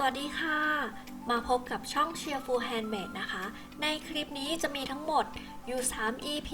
สวัสดีค่ะ มาพบกับช่อง Cheerful Handmade นะคะ ในคลิปนี้จะมีทั้งหมดอยู่3 EP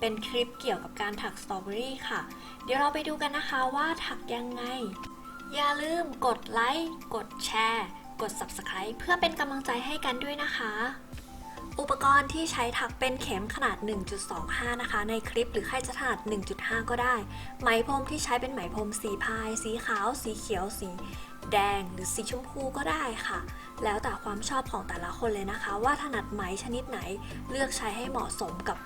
เป็นคลิปเกี่ยวกับการถักสตรอเบอรี่ค่ะ เดี๋ยวเราไปดูกันนะคะว่าถักยังไง อย่าลืมกดไลค์ กดแชร์ กด Subscribe เพื่อเป็นกำลังใจให้กันด้วยนะคะ อุปกรณ์ที่ใช้ถักเป็นเข็มขนาด 1.25 นะคะ ในคลิปหรือใครจะถนัด 1.5 ก็ได้ ไหมพรมที่ใช้เป็นไหมพรมสีพาย สีขาว สีเขียว สี แดงหรือสีชมพูก็ได้ค่ะ แล้วแต่ความชอบของแต่ละคนเลยนะคะ ว่าถนัดไหมชนิดไหนเลือกใช้ให้เหมาะสมกับ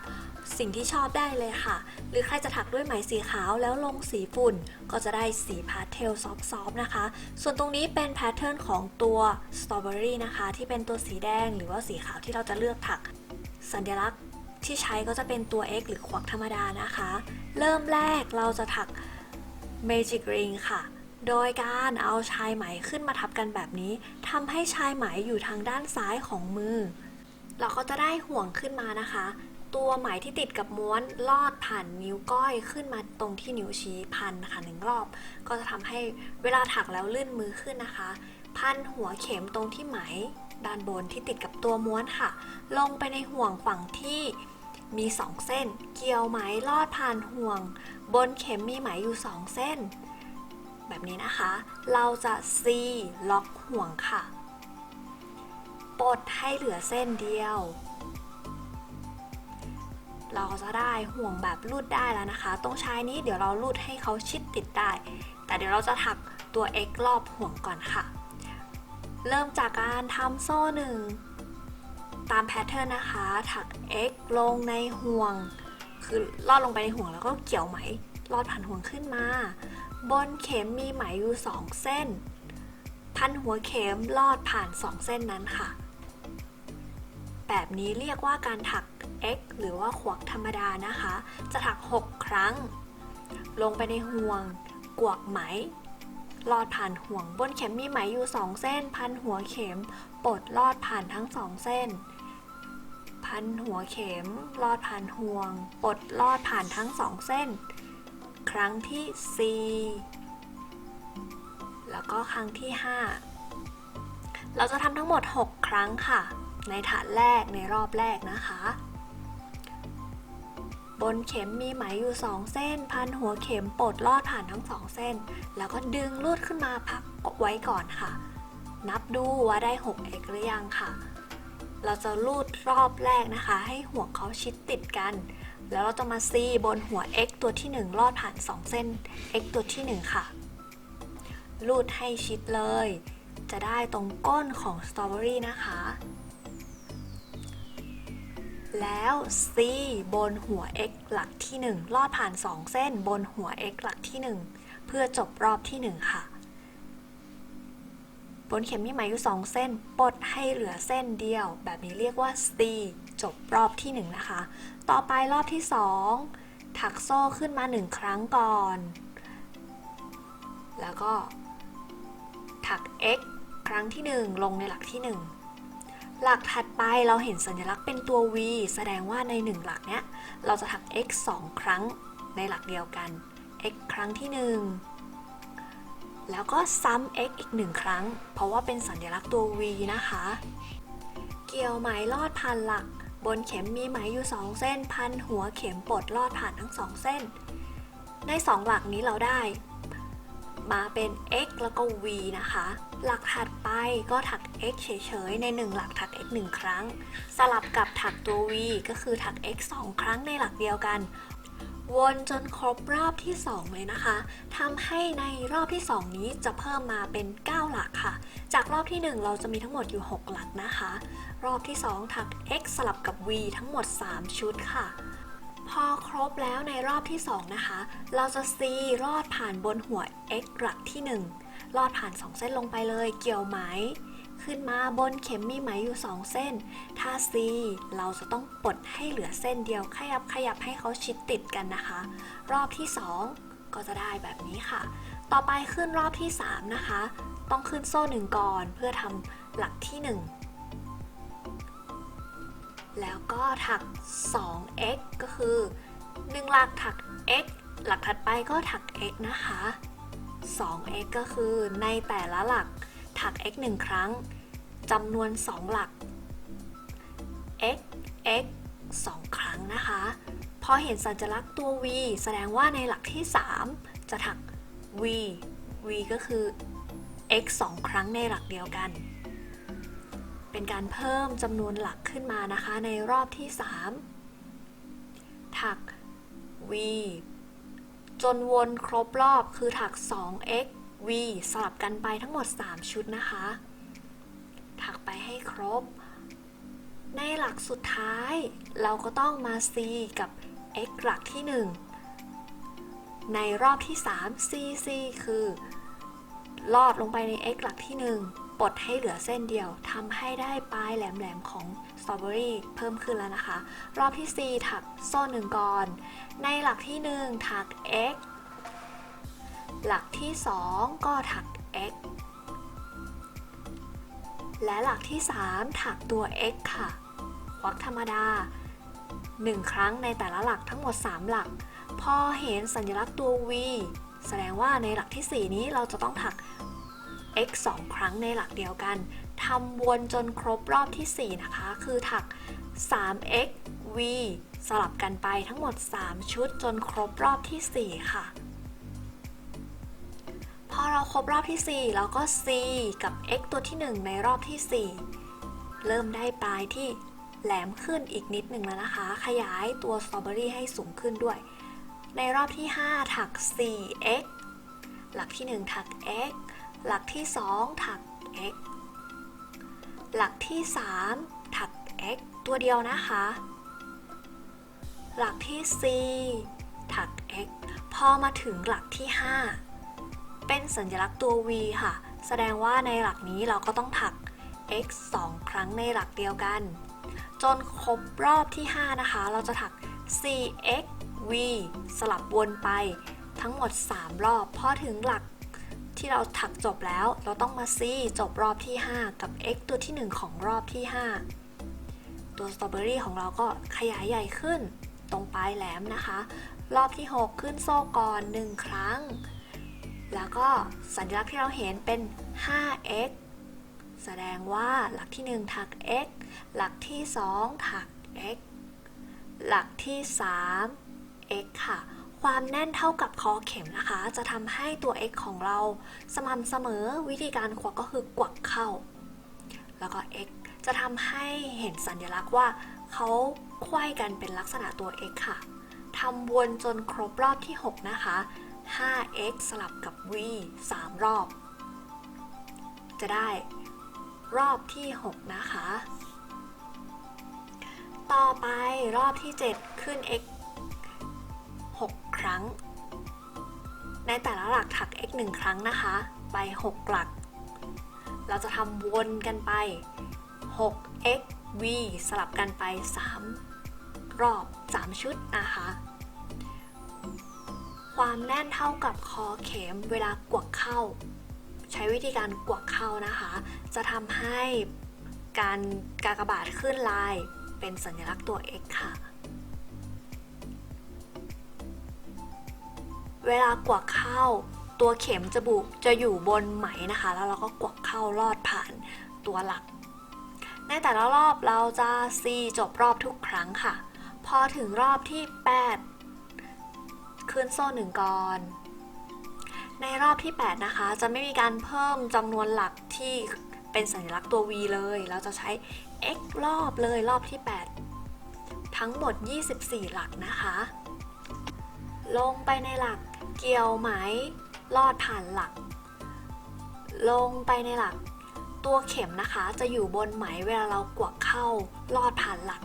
สิ่งที่ชอบได้เลยค่ะ หรือใครจะถักด้วยไหมสีขาวแล้วลงสีฝุ่น ก็จะได้สีพาสเทลซอฟต์ๆนะคะ ส่วนตรงนี้เป็นแพทเทิร์นของตัวสตรอเบอรี่นะคะ ที่เป็นตัวสีแดงหรือว่าสีขาวที่เราจะเลือกถัก สัญลักษณ์ที่ใช้ก็จะเป็นตัว X หรือขวักธรรมดานะคะ เริ่มแรกเราจะถัก Magic Ring ค่ะ โดยการเอาชายไหมขึ้นมาทับกันแบบนี้ทำให้ชายไหมอยู่ทางด้านซ้ายของมือ เราก็จะได้ห่วงขึ้นมานะคะ ตัวไหมที่ติดกับม้วนลอดผ่านนิ้วก้อยขึ้นมาตรงที่นิ้วชี้พันนะคะหนึ่งรอบ ก็จะทำให้เวลาถักแล้วลื่นมือขึ้นนะคะ พันหัวเข็มตรงที่ไหมด้านบนที่ติดกับตัวม้วนค่ะ ลงไปในห่วงฝั่งที่มี2เส้น เกี่ยวไหมลอดผ่านห่วง บนเข็มมีไหมอยู่2เส้น แบบนี้นะคะ เราจะซีล็อกห่วงค่ะ ปลดให้เหลือเส้นเดียว เราจะได้ห่วงแบบรูดได้แล้วนะคะ ตรงชายนี้เดี๋ยวเรารูดให้เขาชิดติดได้ แต่เดี๋ยวเราจะถักตัว X รอบห่วงก่อนค่ะ เริ่มจากการทำโซ่หนึ่งตามแพทเทิร์นนะคะ ถัก X ลงในห่วง คือลอดลงไปในห่วงแล้วก็เกี่ยวไหมลอดผ่านห่วงขึ้นมา บนเข็มมีไหมอยู่2เส้น พันหัวเข็มลอดผ่าน2เส้นนั้นค่ะ แบบนี้เรียกว่าการถัก X หรือว่าขวักธรรมดานะคะ จะถัก 6 ครั้ง ลงไปในห่วงกวกไหมลอดผ่านห่วงบนเข็มมีไหมอยู่2เส้น พันหัวเข็มปลดลอดผ่านทั้ง2เส้น พันหัวเข็มลอดผ่านห่วงปลดลอดผ่านทั้ง2เส้น ครั้งที่ 4 แล้วก็ครั้งที่ 5 เราจะทำทั้งหมด 6 ครั้งค่ะ ในฐานแรกในรอบแรกนะคะ บนเข็มมีไหมอยู่ 2 เส้น พันหัวเข็มปลดลอดผ่านทั้ง 2 เส้น แล้วก็ดึงลูดขึ้นมาพักไว้ก่อนค่ะ นับดูว่าได้ 6 x หรือยังค่ะ เราจะลูดรอบแรกนะคะ ให้ห่วงเขาชิดติดกัน แล้วเราจะมาซีบนหัว x ตัวที่ 1 ลอดผ่าน 2 เส้น x ตัวที่ 1 ค่ะลูดให้ชิดเลย จะได้ตรงก้นของสตรอเบอรี่นะคะ แล้ว C บนหัว x หลักที่ 1 ลอดผ่าน 2 เส้น บนหัว x หลักที่ 1 เพื่อจบรอบที่ 1 ค่ะ บนเข็มมีไหมอยู่ 2 เส้นปลดให้เหลือเส้นเดียว แบบนี้เรียกว่า C จบรอบที่ 1 นะคะ ต่อไปรอบที่ 2 ถักโซ่ขึ้นมา 1 ครั้งก่อน แล้วก็ ถัก x ครั้งที่ 1 ลงในหลักที่ 1หลักถัดไปเราเห็นสัญลักษณ์เป็นตัว v แสดงว่าใน 1 หลักเนี้ยเราจะถัก x 2 ครั้งในหลักเดียวกัน x ครั้งที่ 1 แล้วก็ซ้ำ x อีก 1 ครั้ง เพราะว่าเป็นสัญลักษณ์ตัว v นะคะ เกี่ยวไหมลอดผ่านหลัก บนเข็มมีไหมอยู่ 2 เส้น พันหัวเข็มปลดลอดผ่านทั้ง 2 เส้น ใน 2 หลักนี้เราได้ มาเป็น x แล้วก็ v นะคะ หลักถัดไปก็ถัก x เฉยๆ ใน 1 หลักถัก x 1 ครั้ง สลับกับถักตัว v ก็คือถัก x 2 ครั้งในหลักเดียวกัน วนจนครบรอบที่ 2 เลยนะคะทำให้ในรอบที่ 2 นี้จะเพิ่มมาเป็น 9 หลักค่ะ จากรอบที่ 1 เราจะมีทั้งหมดอยู่ 6 หลักนะคะ รอบที่ 2 ถัก x สลับกับ v ทั้งหมด 3 ชุดค่ะ พอครบแล้วในรอบที่ 2 นะคะ เราจะ C ลอดผ่านบนหัว x หลักที่1ลอดผ่าน 2 เส้นลงไปเลยเกี่ยวไหม ขึ้นมาบนเข็มมีไหมอยู่ 2 เส้น ถ้า C เราจะต้องปลดให้เหลือเส้นเดียวขยับขยับให้เขาชิดติดกันนะคะ รอบที่ 2 ก็จะได้แบบนี้ค่ะ ต่อไปขึ้นรอบที่ 3 นะคะ ต้องขึ้นโซ่หนึ่งก่อนเพื่อทำหลักที่ 1แล้วก็ถัก 2x ก็คือ 1 หลักถัก x หลักถัดไปก็ถัก x นะคะ 2x ก็คือในแต่ละหลัก ถัก x 1 ครั้งจำนวน 2 หลัก x x 2 ครั้งนะคะ พอเห็นสัญลักษณ์ตัว v แสดงว่าในหลักที่ 3 จะถัก v v ก็คือ x 2 ครั้งในหลักเดียวกัน เป็นการเพิ่มจำนวนหลักขึ้นมานะคะในรอบที่ 3 ถัก v จนวนครบรอบคือถัก 2x v สลับกันไปทั้งหมด 3 ชุดนะคะ ถักไปให้ครบ ในหลักสุดท้ายเราก็ต้องมา c กับ x หลักที่ 1 ในรอบที่ 3 c c คือ ลอดลงไปใน x หลักที่ 1 ปลดให้เหลือเส้นเดียวทำให้ได้ปลายแหลมๆของสตรอเบอรี่เพิ่มขึ้นแล้วนะคะ รอบที่ 4 ถักโซ่หนึ่งก่อน ในหลักที่ 1 ถัก x หลักที่ 2 ก็ถัก x และหลักที่ 3 ถักตัว x ค่ะ ควักธรรมดา 1 ครั้งในแต่ละหลักทั้งหมด 3 หลัก พอเห็นสัญลักษณ์ตัว v แสดงว่าในหลักที่ 4 นี้เราจะต้องถัก x 2 ครั้งในหลักเดียวกันทำวนจนครบรอบที่ 4 นะคะ คือถัก 3x v สลับกันไปทั้งหมด 3 ชุดจนครบรอบที่ 4 ค่ะ พอเราครบรอบที่ 4 เราก็ c กับ x ตัวที่ 1 ในรอบที่ 4 เริ่มได้ปลายที่แหลมขึ้นอีกนิดหนึ่งแล้วนะคะ ขยายตัวสตรอเบอรี่ให้สูงขึ้นด้วย ในรอบที่ 5 ถัก 4x หลักที่ 1 ถัก x หลักที่ 2 ถัก x หลักที่ 3 ถัก x ตัวเดียวนะคะ หลักที่ 4 ถัก x พอมาถึงหลักที่ 5 เป็นสัญลักษณ์ตัว v ค่ะ แสดงว่าในหลักนี้เราก็ต้องถัก x 2 ครั้งในหลักเดียวกัน จนครบรอบที่ 5 นะคะ เราจะถัก 4x v สลับวนไปทั้งหมด 3 รอบ พอถึงหลักที่เราถักจบแล้ว เราต้องมา c จบรอบที่ 5 กับ x ตัวที่ 1 ของรอบที่ 5 ตัวสตรอเบอรี่ของเราก็ขยายใหญ่ขึ้น ตรงปลายแหลมนะคะ รอบที่ 6 ขึ้นโซ่ก่อน 1 ครั้ง แล้วก็สัญลักษณ์ที่เราเห็นเป็น 5x แสดงว่าหลักที่ 1 ถัก x หลักที่ 2 ถัก x หลักที่ 3 x ค่ะ ความแน่นเท่ากับคอเข็มนะคะ จะทำให้ตัว x ของเราสม่ำเสมอวิธีการควักก็คือกวักเข้า แล้วก็ x จะทำให้เห็นสัญลักษณ์ว่าเขาไขว้กันเป็นลักษณะตัว x ค่ะทำวนจนครบรอบที่ 6 นะคะ 5x สลับกับ v 3 รอบ จะได้รอบที่ 6 นะคะ ต่อไปรอบที่ 7 ขึ้น x 6 ครั้ง ในแต่ละหลักถัก x 1 ครั้งนะคะ ไป 6 หลัก เราจะทำวนกันไป 6x v สลับกันไป 3 รอบ 3 ชุดนะคะ ความแน่นเท่ากับคอเข็มเวลากวักเข้า ใช้วิธีการกวักเข้านะคะ จะทำให้การกากบาทขึ้นลายเป็นสัญลักษณ์ตัว x ค่ะ เวลากวักเข้า ตัวเข็มจะบุจะอยู่บนไหมนะคะ แล้วเราก็กวักเข้าลอดผ่านตัวหลัก ในแต่ละรอบเราจะ C จบรอบทุกครั้งค่ะ พอถึงรอบที่ 8 ขึ้นโซ่หนึ่งก่อนในรอบที่ 8 นะคะ จะไม่มีการเพิ่มจำนวนหลักที่เป็นสัญลักษณ์ตัว V เลย เราจะใช้ x รอบเลยรอบที่ 8 ทั้งหมด 24 หลักนะคะ ลงไปในหลักเกี่ยวไหมลอดผ่านหลัก ลงไปในหลัก ตัวเข็มนะคะจะอยู่บนไหมเวลาเรากวักเข้าลอดผ่านหลัก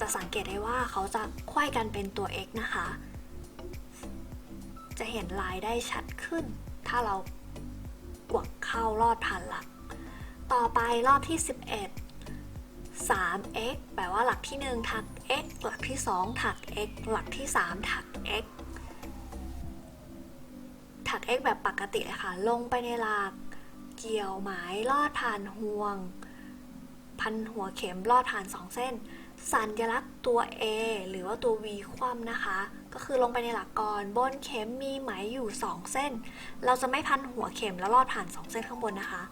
จะสังเกตได้ว่าเขาจะไขว้กันเป็นตัว x นะคะ จะเห็นลายได้ชัดขึ้น ถ้าเรากวกเข้าลอดผ่านหลัก ต่อไปรอบที่ 11 3x แปลว่าหลักที่ 1 ถัก x หลักที่ 2 ถัก x หลักที่ 3 ถัก x ถัก x แบบปกติเลยค่ะ ลงไปในหลัก เกี่ยวหมายลอดผ่านห่วง พันหัวเข็มลอดผ่าน 2 เส้น สัญลักษณ์ตัว A หรือว่าตัว V คว่ำนะคะ ก็คือลงไปในหลักก่อนบนเข็มมีไหมอยู่ 2 เส้น เราจะไม่พันหัวเข็มแล้วลอดผ่าน 2 เส้นข้างบนนะคะ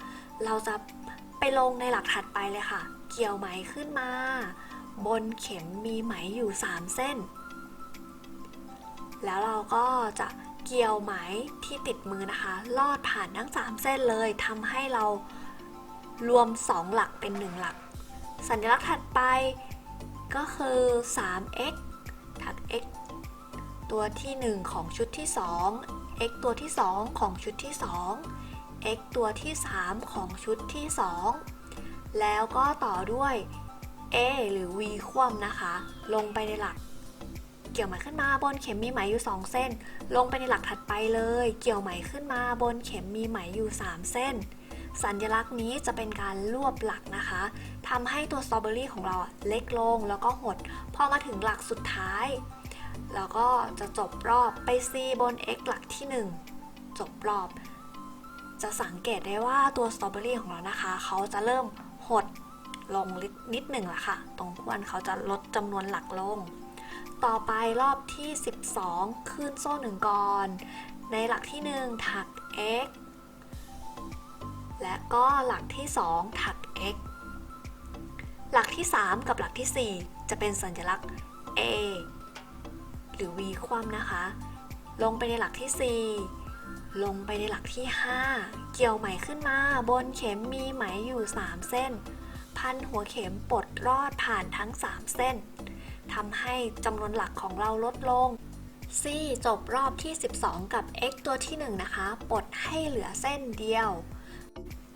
เราจะไปลงในหลักถัดไปเลยค่ะ เกี่ยวไหมขึ้นมา บนเข็มมีไหมอยู่ 3 เส้น แล้วเราก็จะเกี่ยวไหมที่ติดมือนะคะ ลอดผ่านทั้ง 3 เส้นเลยทำให้เรารวม 2 หลักเป็น 1 หลัก สัญลักษณ์ถัดไปก็คือ 3x ตัวที่ 1 ของชุดที่ 2 x ตัวที่ 2 ของชุดที่ 2 x ตัวที่ 3 ของชุดที่ 2 แล้วก็ต่อด้วย a หรือ v คว่ำนะคะ ลงไปในหลัก เกี่ยวไหมขึ้นมาบนเข็มมีไหมอยู่ 2 เส้น ลงไปในหลักถัดไปเลย เกี่ยวไหมขึ้นมาบนเข็มมีไหมอยู่ 3 เส้น สัญลักษณ์นี้จะเป็นการรวบหลักนะคะ ทำให้ตัวสตรอเบอรี่ของเราเล็กลงแล้วก็หด พอมาถึงหลักสุดท้าย แล้วก็จะจบรอบไป C บน x หลักที่ 1 จบรอบ จะสังเกตได้ว่าตัวสตรอเบอรี่ของเรานะคะ เขาจะเริ่มหดลงนิดหนึ่งละค่ะ ตรงควรเขาจะลดจำนวนหลักลง ต่อไปรอบที่ 12 ขึ้นโซ่หนึ่งก่อน ในหลักที่ 1 ถัก x และก็หลักที่ 2 ถัก x หลักที่ 3 กับหลักที่ 4 จะเป็นสัญลักษณ์ a หรือ v คว่ำนะคะ ลงไปในหลักที่ 4 ลงไปในหลักที่ 5 เกี่ยวไหมขึ้นมา บนเข็มมีไหมอยู่ 3 เส้น พันหัวเข็มปลดรอดผ่านทั้ง 3 เส้นทำให้จำนวนหลักของเราลดลง C จบรอบที่ 12 กับ x ตัวที่ 1 นะคะ ปลดให้เหลือเส้นเดียว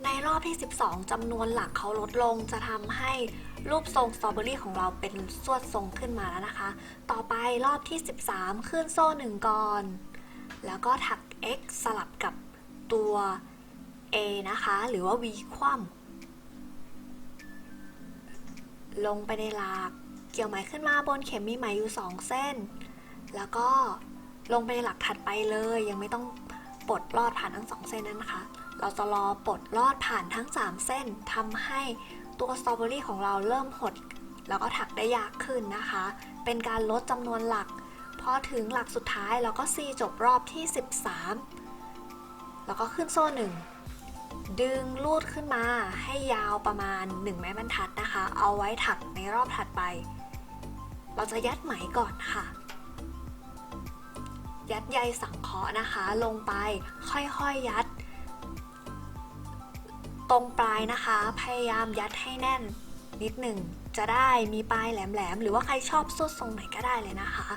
ในรอบที่ 12จำนวนหลักเขาลดลงจะทำให้รูปทรงสตรอเบอรี่ของเราเป็นสวดทรงขึ้นมาแล้วนะคะ ต่อไปรอบที่ 13 ขึ้นโซ่หนึ่งก่อน แล้วก็ถัก x สลับกับตัว a นะคะ หรือว่า v คว่ำลงไปในหลัก เกี่ยวไหมขึ้นมาบนเข็มมีไหมอยู่ 2 เส้น แล้วก็ลงไปในหลักถัดไปเลย ยังไม่ต้องปลดลอดผ่านทั้ง2เส้นนั้นนะคะ เราจะรอปลดลอดผ่านทั้ง 3 เส้นทำให้ตัวสตรอเบอรี่ของเราเริ่มหด แล้วก็ถักได้ยากขึ้นนะคะ เป็นการลดจำนวนหลัก พอถึงหลักสุดท้ายเราก็ C จบรอบที่ 13 แล้วก็ขึ้นโซ่หนึ่งดึงลูดขึ้นมาให้ยาวประมาณ 1 ไม้บรรทัดนะคะ เอาไว้ถักในรอบถัดไป เราจะยัดไหมก่อนค่ะ ยัดใยสังเคราะห์นะคะ ลงไปค่อยๆยัด ตรงปลายนะคะ พยายามยัดให้แน่นนิดหนึ่งจะได้มีปลายแหลมๆ หรือว่าใครชอบสุดทรงไหนก็ได้เลยนะคะ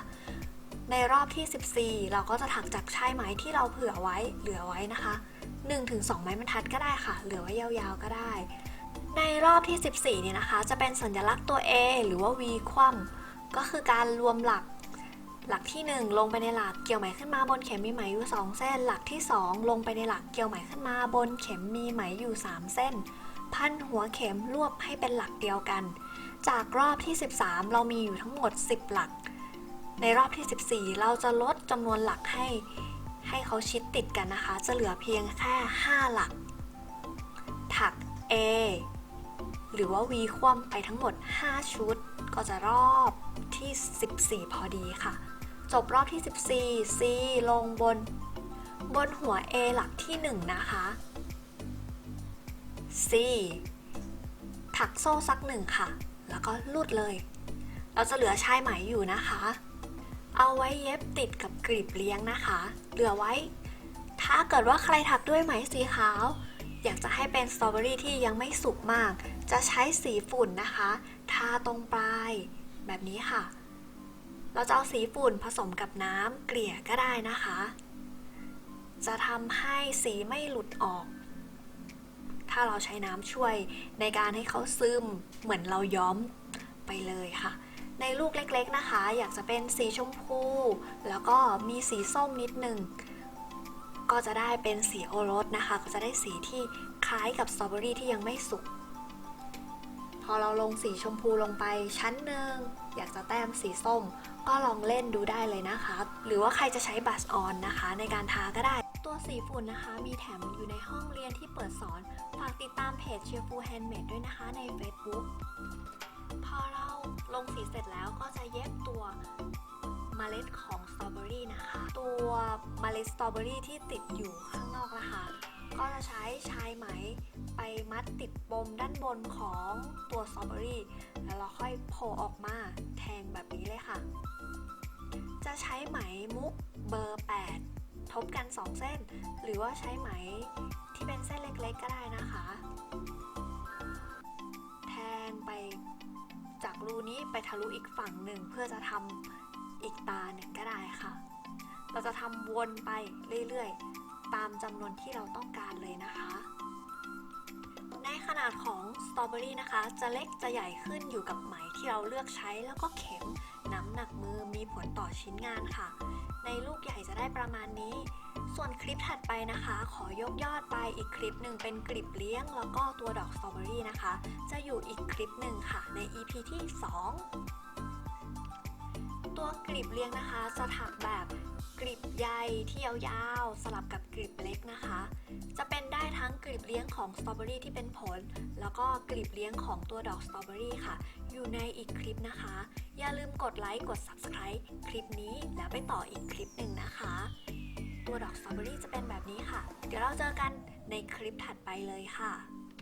ในรอบที่ 14 เราก็จะถักจากชายไหมที่เราเผื่อไว้เหลือไว้นะคะ 1-2 ไม้บรรทัดก็ได้ค่ะ เหลือไว้ยาวๆก็ได้ ในรอบที่ 14 เนี่ยนะคะ จะเป็นสัญลักษณ์ตัว A หรือว่า V คว่ำก็คือการรวมหลัก หลักที่ 1 ลงไปในหลักเกี่ยวไหมขึ้นมาบนเข็มมีไหมอยู่ 2 เส้น หลักที่ 2 ลงไปในหลักเกี่ยวไหมขึ้นมาบนเข็มมีไหมอยู่ 3 เส้น พันหัวเข็มรวบให้เป็นหลักเดียวกัน จากรอบที่ 13 เรามีอยู่ทั้งหมด 10 หลัก ในรอบที่ 14 เราจะลดจำนวนหลักให้ ให้เขาชิดติดกันนะคะ จะเหลือเพียงแค่ 5 หลัก ถัก A หรือว่า V คว่ำไปทั้งหมด 5 ชุด ก็จะรอบที่ 14 พอดีค่ะ จบรอบที่ 14 C ลงบน บนหัว A หลักที่ 1 นะคะ C ถักโซ่สักหนึ่งค่ะ แล้วก็ลูดเลย เราจะเหลือชายไหมอยู่นะคะ เอาไว้เย็บติดกับกลีบเลี้ยงนะคะ เหลือไว้ ถ้าเกิดว่าใครถักด้วยไหมสีขาว อยากจะให้เป็นสตรอเบอรี่ที่ยังไม่สุกมาก จะใช้สีฝุ่นนะคะ ทาตรงปลาย แบบนี้ค่ะ เราจะเอาสีฝุ่นผสมกับน้ำเกลี่ยก็ได้นะคะ จะทำให้สีไม่หลุดออก ถ้าเราใช้น้ำช่วยในการให้เขาซึมเหมือนเราย้อมไปเลยค่ะ ในลูกเล็กๆนะคะ อยากจะเป็นสีชมพู แล้วก็มีสีส้มนิดหนึ่งก็จะได้เป็นสีโอรสนะคะ ก็จะได้สีที่คล้ายกับสตรอเบอรี่ที่ยังไม่สุก พอเราลงสีชมพูลงไปชั้นหนึ่งอยากจะแต้มสีส้ม ก็ลองเล่นดูได้เลยนะคะ หรือว่าใครจะใช้บัสออนนะคะ ในการทาก็ได้ ตัวสีฝุ่นนะคะ มีแถมอยู่ในห้องเรียนที่เปิดสอน ฝากติดตามเพจ Cheerful Handmade ด้วยนะคะใน Facebook พอเราลงสีเสร็จแล้วก็จะเย็บตัวเมล็ดของสตรอเบอรี่นะคะ ตัวเมล็ดสตรอเบอรี่ที่ติดอยู่ข้างนอกนะคะ ก็จะใช้ชายไหมไปมัดติดปมด้านบนของตัวสตรอเบอรี่ แล้วเราค่อยโผล่ออกมาแทงแบบนี้เลยค่ะ จะใช้ไหมมุกเบอร์ 8 ทบกัน 2 เส้น หรือว่าใช้ไหมที่เป็นเส้นเล็กๆก็ได้นะคะ แทงไปจากรูนี้ไปทะลุอีกฝั่งหนึ่งเพื่อจะทำอีกตาหนึ่งก็ได้ค่ะ เราจะทำวนไปเรื่อยๆ ตามจำนวนที่เราต้องการเลยนะคะในขนาดของสตรอเบอรี่นะคะ จะเล็กจะใหญ่ขึ้นอยู่กับไหมที่เราเลือกใช้แล้วก็เข็มำหนักมือมีผลต่อชิ้นงานค่ะ ในลูกใหญ่จะได้ประมาณนี้ ส่วนคลิปถัดไปนะคะ ขอยกยอดไปอีกคลิปหนึ่งเป็นกลิบเลี้ยง แล้วก็ตัวดอกสตรอเบอรี่นะคะ จะอยู่อีกคลิปหนึ่งค่ะ ใน EP ที่ 2 ตัวกลีบเลี้ยงนะคะจะถักแบบ กลีบใยที่ยาวๆ สลับกับกลีบเล็กนะคะ จะเป็นได้ทั้งกลีบเลี้ยงของสตรอเบอรี่ที่เป็นผล แล้วก็กลีบเลี้ยงของตัวดอกสตรอเบอรี่ค่ะ อยู่ในอีกคลิปนะคะ อย่าลืมกดไลค์กด Subscribe คลิปนี้แล้วไปต่ออีกคลิปหนึ่งนะคะ ตัวดอกสตรอเบอรี่จะเป็นแบบนี้ค่ะ เดี๋ยวเราเจอกันในคลิปถัดไปเลยค่ะ